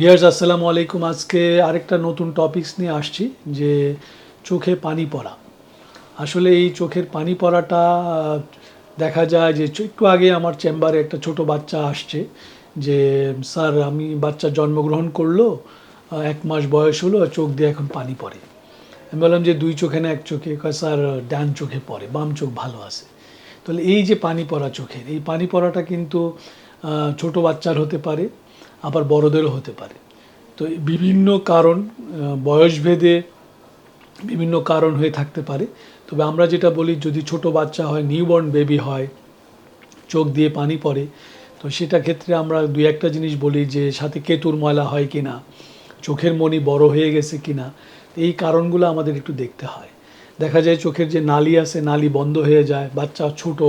Viewers আসসালামু আলাইকুম। আজকে আরেকটা নতুন টপিকস নিয়ে আসছি, যে চোখে পানি পড়া। আসলে এই চোখের পানি পড়াটা দেখা যায় যে একটু আগে আমার চেম্বারে একটা ছোট বাচ্চা আসছে, যে, স্যার, আমি বাচ্চা জন্মগ্রহণ করল এক মাস বয়স হলো, চোখ দিয়ে এখন পানি পড়ে। আমি বললাম যে, দুই চোখে না, এক চোখে? স্যার, ডান চোখে পড়ে, বাম চোখ ভালো আছে। তাহলে এই যে পানি পড়া চোখের, এই পানি পড়াটা কিন্তু ছোট বাচ্চার হতে পারে আবার বড়দেরও হতে পারে। তো বিভিন্ন কারণ বয়সভেদে বিভিন্ন কারণ হয়ে থাকতে পারে। তবে আমরা যেটা বলি, যদি ছোট বাচ্চা হয় নিউবর্ন বেবি হয়, চোখ দিয়ে পানি পড়ে, তো সেটা ক্ষেত্রে আমরা দুই একটা জিনিস বলি যে, সাথে কেতুর ময়লা হয় কি না চোখের মনি বড় হয়ে গেছে কি না এই কারণগুলো আমাদের একটু দেখতে হয়। দেখা যায় চোখের যে নালি আছে, নালি বন্ধ হয়ে যায়, বাচ্চা ছোট,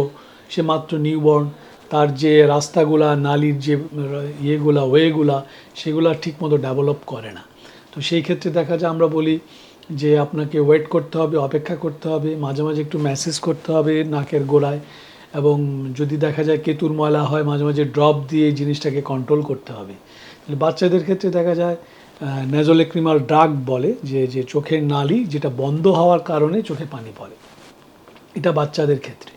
সে মাত্র নিউবর্ন তার যে রাস্তাগুলা, নালির যে, ইয়েগুলা, ওয়েগুলা, সেগুলা ঠিকমতো ডেভেলপ করে না। তো সেই ক্ষেত্রে দেখা যায় আমরা বলি যে আপনাকে ওয়েট করতে হবে, অপেক্ষা করতে হবে, মাঝে মাঝে একটু ম্যাসেজ করতে হবে নাকের গোড়ায় এবং যদি দেখা যায় কেতুর ময়লা হয়, মাঝে মাঝে ড্রপ দিয়ে জিনিসটাকে কন্ট্রোল করতে হবে। বাচ্চাদের ক্ষেত্রে দেখা যায় নেজোলেক্রিমাল ড্রাগ বলে যে যে চোখের নালি যেটা বন্ধ হওয়ার কারণে চোখে পানি পড়ে। এটা বাচ্চাদের ক্ষেত্রে।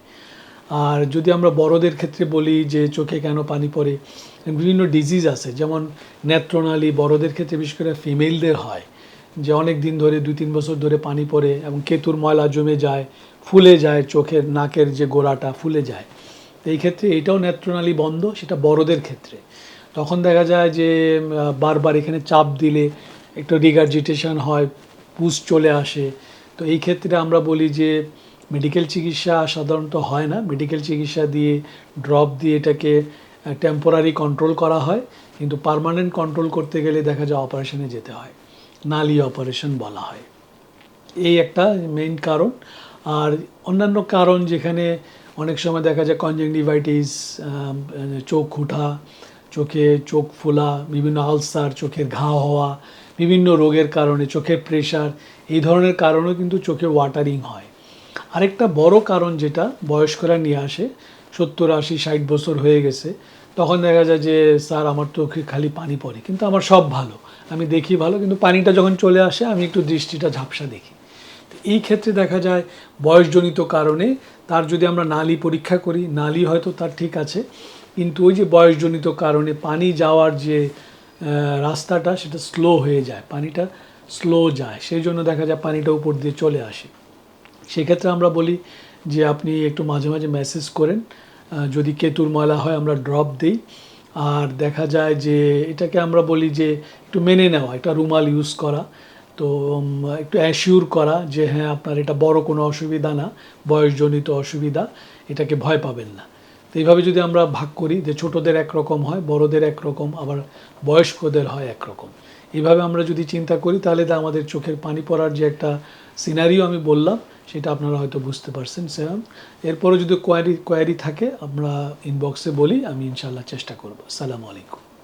আর যদি আমরা বড়দের ক্ষেত্রে বলি যে চোখে কেন পানি পড়ে, বিভিন্ন ডিজিজ আছে। যেমন নেত্রনালী বড়দের ক্ষেত্রে বিশেষ করে ফিমেলদের হয়, যে অনেক দিন ধরে, দুই তিন বছর ধরে পানি পড়ে এবং কেতুর ময়লা জমে যায়, ফুলে যায় চোখের নাকের যে গোড়াটা, ফুলে যায়। এই ক্ষেত্রে এটাও নেত্রনালী বন্ধ, সেটা বড়দের ক্ষেত্রে। তখন দেখা যায় যে বারবার এখানে চাপ দিলে একটু রিগার্জিটেশন হয়, পুষ চলে আসে। তো এই ক্ষেত্রে আমরা বলি যে মেডিকেল চিকিৎসা সাধারণত হয় না। মেডিকেল চিকিৎসা দিয়ে ড্রপ দিয়ে এটাকে টেম্পোরারি কন্ট্রোল করা হয়। কিন্তু পার্মানেন্ট কন্ট্রোল করতে গেলে দেখা যায় অপারেশনে যেতে হয়। নালি অপারেশন বলা হয়। এই একটা মেইন কারণ। আর অন্যান্য কারণ যেখানে অনেক সময় দেখা যায় কনজেংটিভাইটিস চোখ উঠা, চোখে চোখ ফোলা, বিভিন্ন আলসার, চোখের ঘা হওয়া, বিভিন্ন রোগের কারণে চোখের প্রেশার এই ধরনের কারণেও কিন্তু চোখে ওয়াটারিং হয়। আরেকটা বড় কারণ যেটা বয়স্করা নিয়ে আসে, সত্তর, আশি, ষাট বছর হয়ে গেছে, তখন দেখা যায় যে, স্যার, আমার চোখে খালি পানি পড়ে, কিন্তু আমার সব ভালো, আমি দেখি ভালো, কিন্তু পানিটা যখন চলে আসে, আমি একটু দৃষ্টিটা ঝাপসা দেখি। তো এই ক্ষেত্রে দেখা যায়, বয়সজনিত কারণে তার যদি আমরা নালি পরীক্ষা করি, নালি হয়তো তার ঠিক আছে, কিন্তু ওই যে বয়সজনিত কারণে পানি যাওয়ার যে রাস্তাটা, সেটা স্লো হয়ে যায়, পানিটা স্লো যায়, সেই জন্য দেখা যায় পানিটা উপর দিয়ে চলে আসে। সেক্ষেত্রে আমরা বলি যে আপনি একটু মাঝে মাঝে মেসেজ করেন। যদি কেতুর ময়লা হয় আমরা ড্রপ দিই। আর দেখা যায় যে এটাকে আমরা বলি যে একটু মেনে নেওয়া, একটা রুমাল ইউজ করা। তো একটু অ্যাসিওর করা যে হ্যাঁ আপনার এটা বড় কোনো অসুবিধা না, বয়সজনিত অসুবিধা, এটাকে ভয় পাবেন না। তো এইভাবে যদি আমরা ভাগ করি যে ছোটদের একরকম হয়, বড়দের একরকম, আবার বয়স্কদের হয় একরকম। এইভাবে আমরা যদি চিন্তা করি, তাহলে আমাদের চোখের পানি পড়ার যে একটা সিনারিও আমি বললাম, সেটা আপনারা হয়তো বুঝতে পারছেন সেরকম এরপরে যদি কোয়ারি কোয়ারি থাকে, আমরা ইনবক্সে বলি, আমি ইনশাল্লাহ চেষ্টা করব। সালাম আলাইকুম।